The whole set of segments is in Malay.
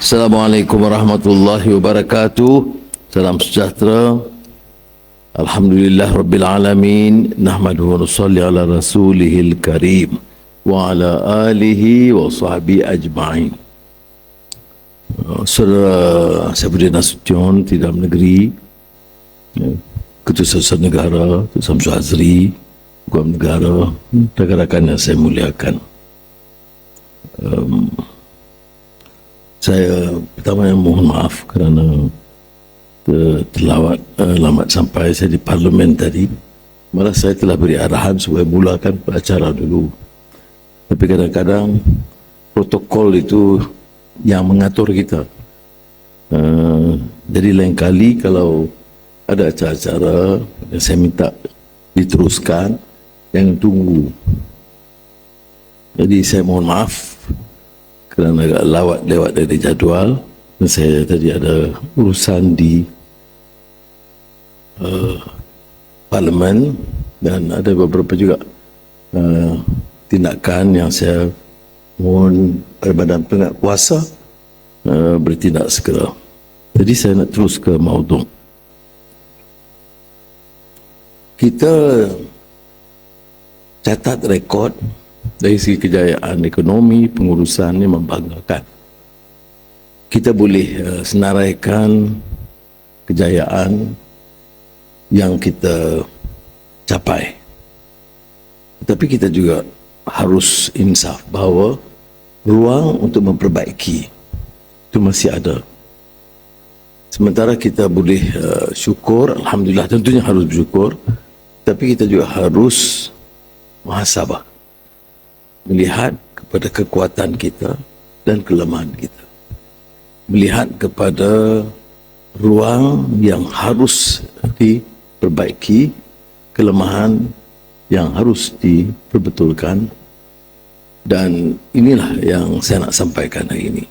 Assalamualaikum warahmatullahi wabarakatuh. Salam sejahtera. Alhamdulillah rabbil alamin. Nahmaduhu wa nusalli ala rasulihil karim wa ala alihi wa sahbihi ajma'in. Uh, Saudara Saifuddin Nasution di dalam negeri, ya, Ketua Sesat Negara, Ketua Samsul Azri, Guam Negara, rakan-rakan yang saya muliakan. Um, saya pertama yang mohon maaf kerana ter- terlawat uh, lambat sampai saya di parlimen tadi. Malah saya telah beri arahan supaya mulakan acara dulu. Tapi kadang-kadang protokol itu yang mengatur kita. Uh, jadi lain kali kalau ada acara-acara yang saya minta diteruskan jangan tunggu. Jadi saya mohon maaf kerana agak lawat lewat dari jadual dan saya tadi ada urusan di uh, parlimen dan ada beberapa juga uh, tindakan yang saya mohon pada badan pengat kuasa uh, bertindak segera. Jadi saya nak terus ke maudhu kita catat rekod dari segi kejayaan ekonomi pengurusan ini membanggakan. Kita boleh uh, senaraikan kejayaan yang kita capai. Tetapi kita juga harus insaf bahawa ruang untuk memperbaiki itu masih ada. Sementara kita boleh uh, syukur alhamdulillah tentunya harus bersyukur tapi kita juga harus muhasabah melihat kepada kekuatan kita dan kelemahan kita. Melihat kepada ruang yang harus diperbaiki, kelemahan yang harus diperbetulkan dan inilah yang saya nak sampaikan hari ini.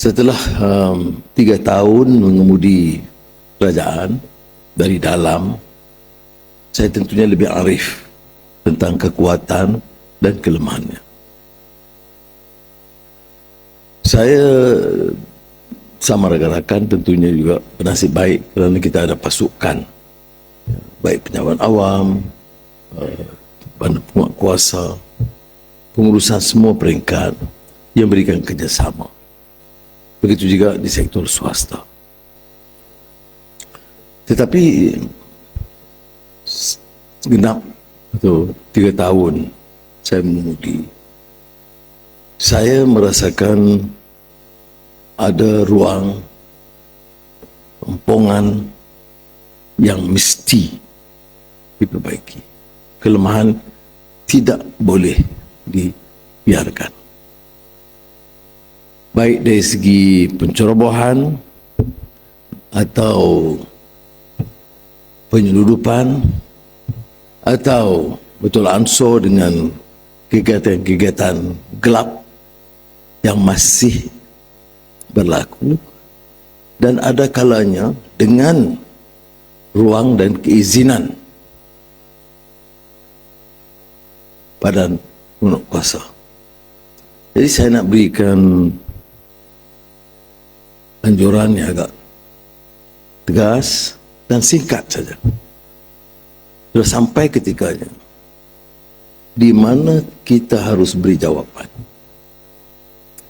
Setelah um, tiga tahun mengemudi kerajaan dari dalam, saya tentunya lebih arif tentang kekuatan dan kelemahannya. Saya sama rakan-rakan tentunya juga bernasib baik kerana kita ada pasukan baik penyawan awam, penguat kuasa, pengurusan semua peringkat yang berikan kerjasama. Begitu juga di sektor swasta. Tetapi genap atau tiga tahun saya mengemudi. Saya merasakan ada ruang empongan yang mesti diperbaiki. Kelemahan tidak boleh dibiarkan. Baik dari segi pencerobohan atau penyeludupan atau betul ansur dengan kegiatan-kegiatan gelap yang masih berlaku dan ada kalanya dengan ruang dan keizinan badan penunjuk kuasa. Jadi saya nak berikan anjuran yang agak tegas dan singkat saja sudah sampai ketikanya di mana kita harus beri jawapan.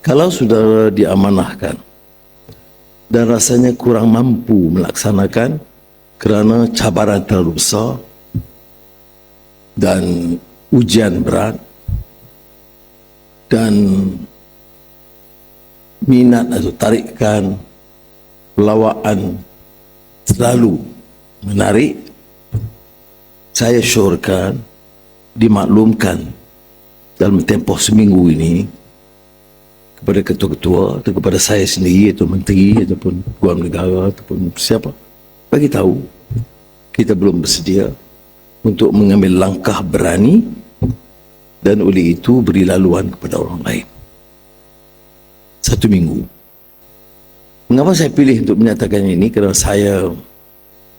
Kalau sudah diamanahkan dan rasanya kurang mampu melaksanakan kerana cabaran terlalu besar dan ujian berat dan minat atau tarikan pelawaan selalu menarik saya syorkan dimaklumkan dalam tempoh seminggu ini kepada ketua-ketua atau kepada saya sendiri atau menteri ataupun guam negara ataupun siapa. Bagi tahu kita belum bersedia untuk mengambil langkah berani dan oleh itu beri laluan kepada orang lain. Satu minggu. Mengapa saya pilih untuk menyatakan ini? Kerana saya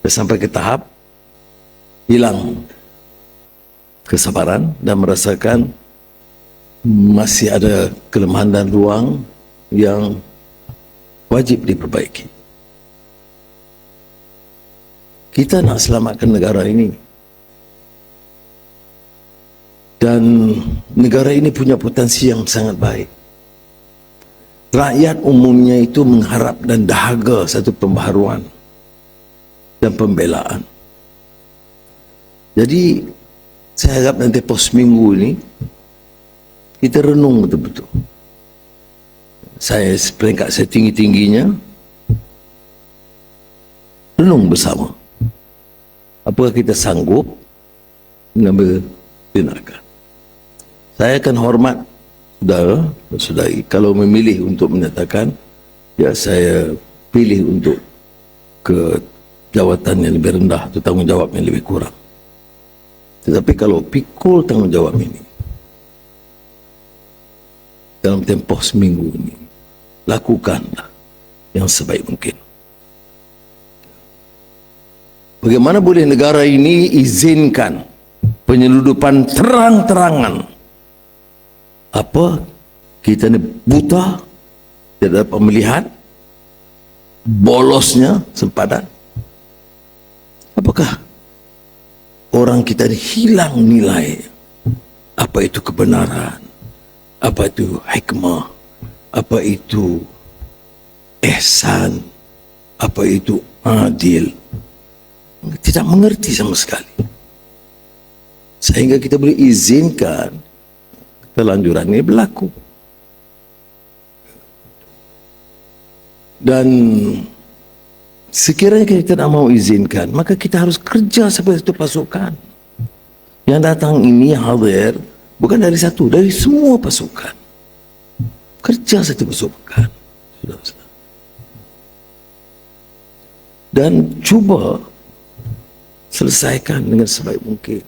sampai ke tahap hilang kesabaran dan merasakan masih ada kelemahan dan ruang yang wajib diperbaiki. Kita nak selamatkan negara ini. Dan negara ini punya potensi yang sangat baik. Rakyat umumnya itu mengharap dan dahaga satu pembaharuan dan pembelaan. Jadi saya harap nanti pos minggu ini kita renung betul-betul. Saya peringkat saya tinggi-tingginya renung bersama. Apakah kita sanggup mengambil tindakan? Saya akan hormat saudara dan saudari kalau memilih untuk menyatakan ya saya pilih untuk ke jawatan yang lebih rendah atau tanggungjawab yang lebih kurang. Tetapi kalau pikul tanggungjawab ini dalam tempoh seminggu ini lakukanlah yang sebaik mungkin. Bagaimana boleh negara ini izinkan penyeludupan terang-terangan? Apa? Kita ni buta tidak dapat melihat bolosnya sempadan. Apakah orang kita hilang nilai apa itu kebenaran apa itu hikmah, apa itu ihsan, apa itu adil. Tidak mengerti sama sekali. Sehingga kita boleh izinkan kelanjuran ini berlaku. Dan sekiranya kita tidak mau izinkan, maka kita harus kerja seperti itu pasukan. Yang datang ini hadir, Bukan dari satu, dari semua pasukan. Kerja satu pasukan. Dan cuba selesaikan dengan sebaik mungkin.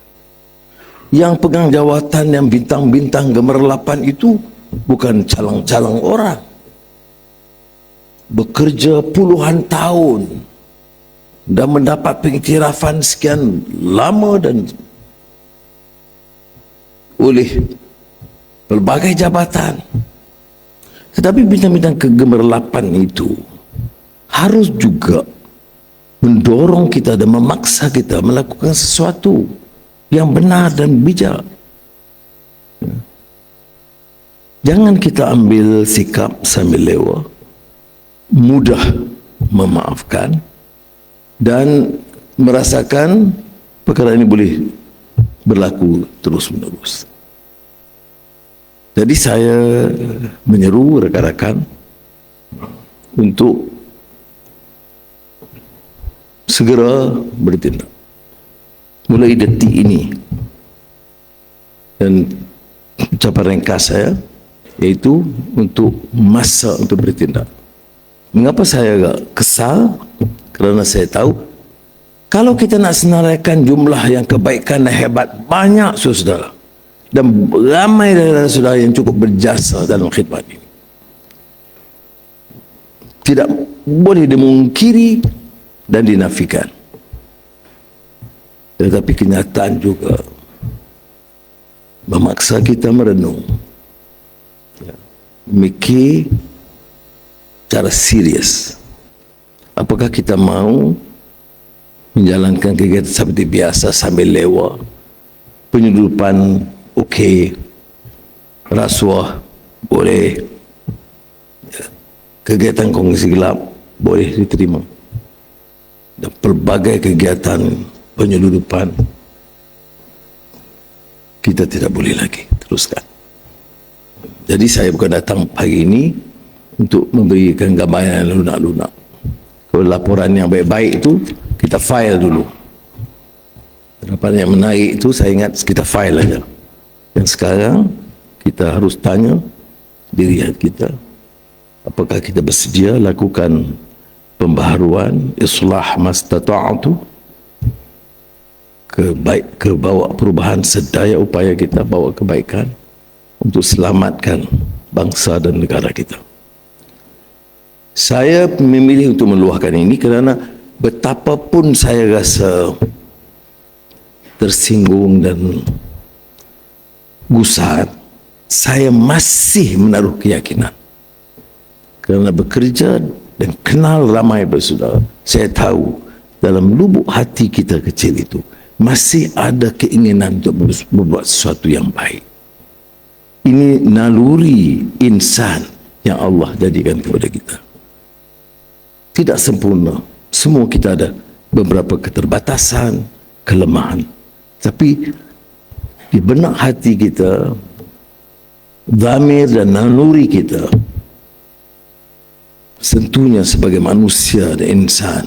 Yang pegang jawatan yang bintang-bintang gemerlapan itu bukan calang-calang orang. Bekerja puluhan tahun dan mendapat pengiktirafan sekian lama dan oleh pelbagai jabatan. Tetapi bintang-bintang kegemerlapan itu harus juga mendorong kita dan memaksa kita melakukan sesuatu yang benar dan bijak. Jangan kita ambil sikap sambil lewa, mudah memaafkan dan merasakan perkara ini boleh berlaku terus menerus. Jadi saya menyeru rakan-rakan untuk segera bertindak. Mulai detik ini dan ucapan ringkas saya iaitu untuk masa untuk bertindak. Mengapa saya agak kesal? Kerana saya tahu kalau kita nak senaraikan jumlah yang kebaikan dan hebat banyak saudara dan ramai dari saudara yang cukup berjasa dalam khidmat ini. Tidak boleh dimungkiri dan dinafikan. Tetapi kenyataan juga memaksa kita merenung. Mikir cara serius. Apakah kita mau menjalankan kegiatan seperti biasa sambil lewa penyeludupan okey. Rasuah boleh. Kegiatan kongsi gelap boleh diterima. Dan pelbagai kegiatan penyeludupan kita tidak boleh lagi teruskan. Jadi saya bukan datang pagi ini untuk memberikan gambaran lunak-lunak kalau laporan yang baik-baik itu kita file dulu Harapan yang menarik itu saya ingat kita file aja. Dan sekarang kita harus tanya diri kita apakah kita bersedia lakukan pembaharuan islah mastata'tu ke baik ke bawa perubahan sedaya upaya kita bawa kebaikan untuk selamatkan bangsa dan negara kita. Saya memilih untuk meluahkan ini kerana betapapun saya rasa tersinggung dan gusar, saya masih menaruh keyakinan. Kerana bekerja dan kenal ramai bersaudara saya tahu dalam lubuk hati kita kecil itu masih ada keinginan untuk membuat sesuatu yang baik. Ini naluri insan yang Allah jadikan kepada kita tidak sempurna. Semua kita ada beberapa keterbatasan kelemahan. Tapi di benak hati kita zamir dan naluri kita sentuhnya sebagai manusia dan insan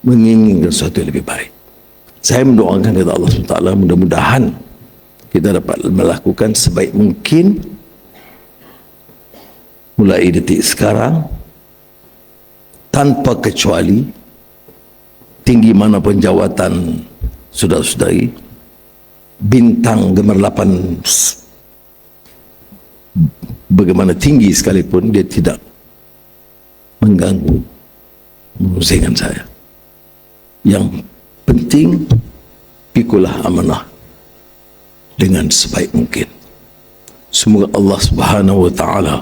menginginkan sesuatu yang lebih baik. Saya mendoakan kepada Allah SWT mudah-mudahan kita dapat melakukan sebaik mungkin mulai detik sekarang tanpa kecuali tinggi mana pun jawatan saudara-saudari bintang gemerlapan bagaimana tinggi sekalipun dia tidak mengganggu mengusingan saya. Yang penting pikulah amanah dengan sebaik mungkin. Semoga Allah subhanahu wa ta'ala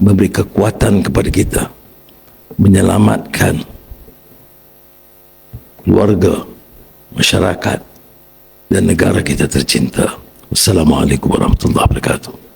memberi kekuatan kepada kita menyelamatkan keluarga masyarakat dan negara kita tercinta. Wassalamualaikum warahmatullahi wabarakatuh